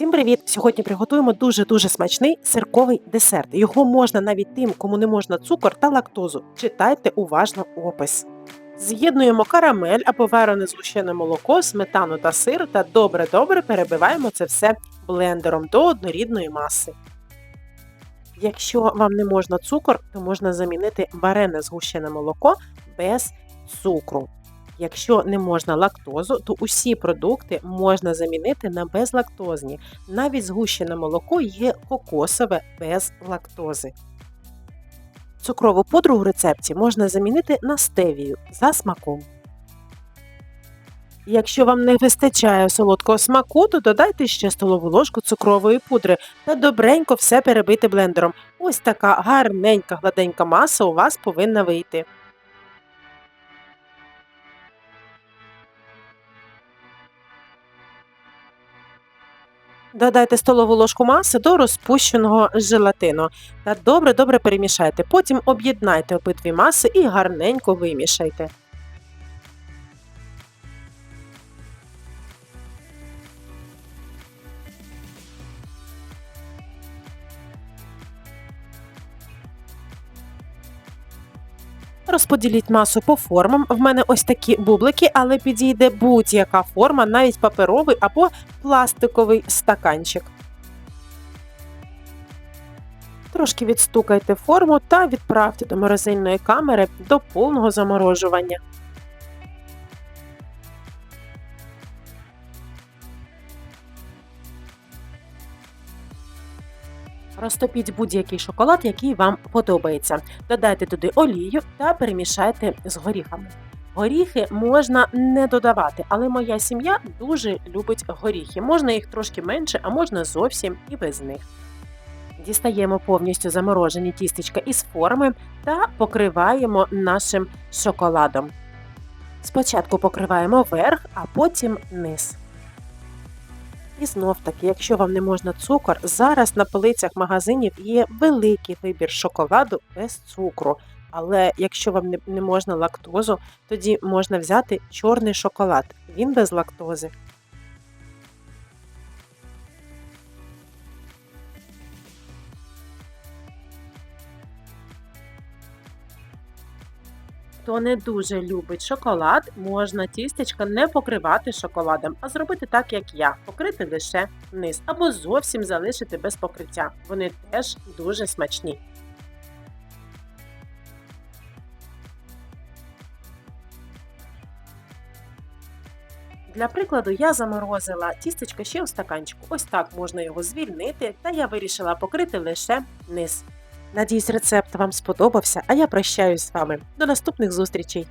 Всім привіт! Сьогодні приготуємо дуже-дуже смачний сирковий десерт. Його можна навіть тим, кому не можна цукор та лактозу. Читайте уважно опис. З'єднуємо карамель або варене згущене молоко, сметану та сир та добре-добре перебиваємо це все блендером до однорідної маси. Якщо вам не можна цукор, то можна замінити варене згущене молоко без цукру. Якщо не можна лактозу, то усі продукти можна замінити на безлактозні. Навіть згущене молоко є кокосове без лактози. Цукрову пудру в рецепті можна замінити на стевію за смаком. Якщо вам не вистачає солодкого смаку, то додайте ще столову ложку цукрової пудри та добренько все перебити блендером. Ось така гарненька гладенька маса у вас повинна вийти. Додайте столову ложку маси до розпущеного желатину та добре-добре перемішайте. Потім об'єднайте обидві маси і гарненько вимішайте. Розподіліть масу по формам. В мене ось такі бублики, але підійде будь-яка форма, навіть паперовий або пластиковий стаканчик. Трошки відстукайте форму та відправте до морозильної камери до повного заморожування. Розтопіть будь-який шоколад, який вам подобається. Додайте туди олію та перемішайте з горіхами. Горіхи можна не додавати, але моя сім'я дуже любить горіхи. Можна їх трошки менше, а можна зовсім і без них. Дістаємо повністю заморожені тістечка із форми та покриваємо нашим шоколадом. Спочатку покриваємо верх, а потім низ. І знов таки, якщо вам не можна цукор, зараз на полицях магазинів є великий вибір шоколаду без цукру. Але якщо вам не, можна лактозу, тоді можна взяти чорний шоколад. Він без лактози. Хто не дуже любить шоколад, можна тістечка не покривати шоколадом, а зробити так, як я, покрити лише низ, або зовсім залишити без покриття. Вони теж дуже смачні. Для прикладу, я заморозила тістечко ще у стаканчику. Ось так можна його звільнити, та я вирішила покрити лише низ. Надіюсь, рецепт вам сподобався, а я прощаюсь з вами. До наступних зустрічей!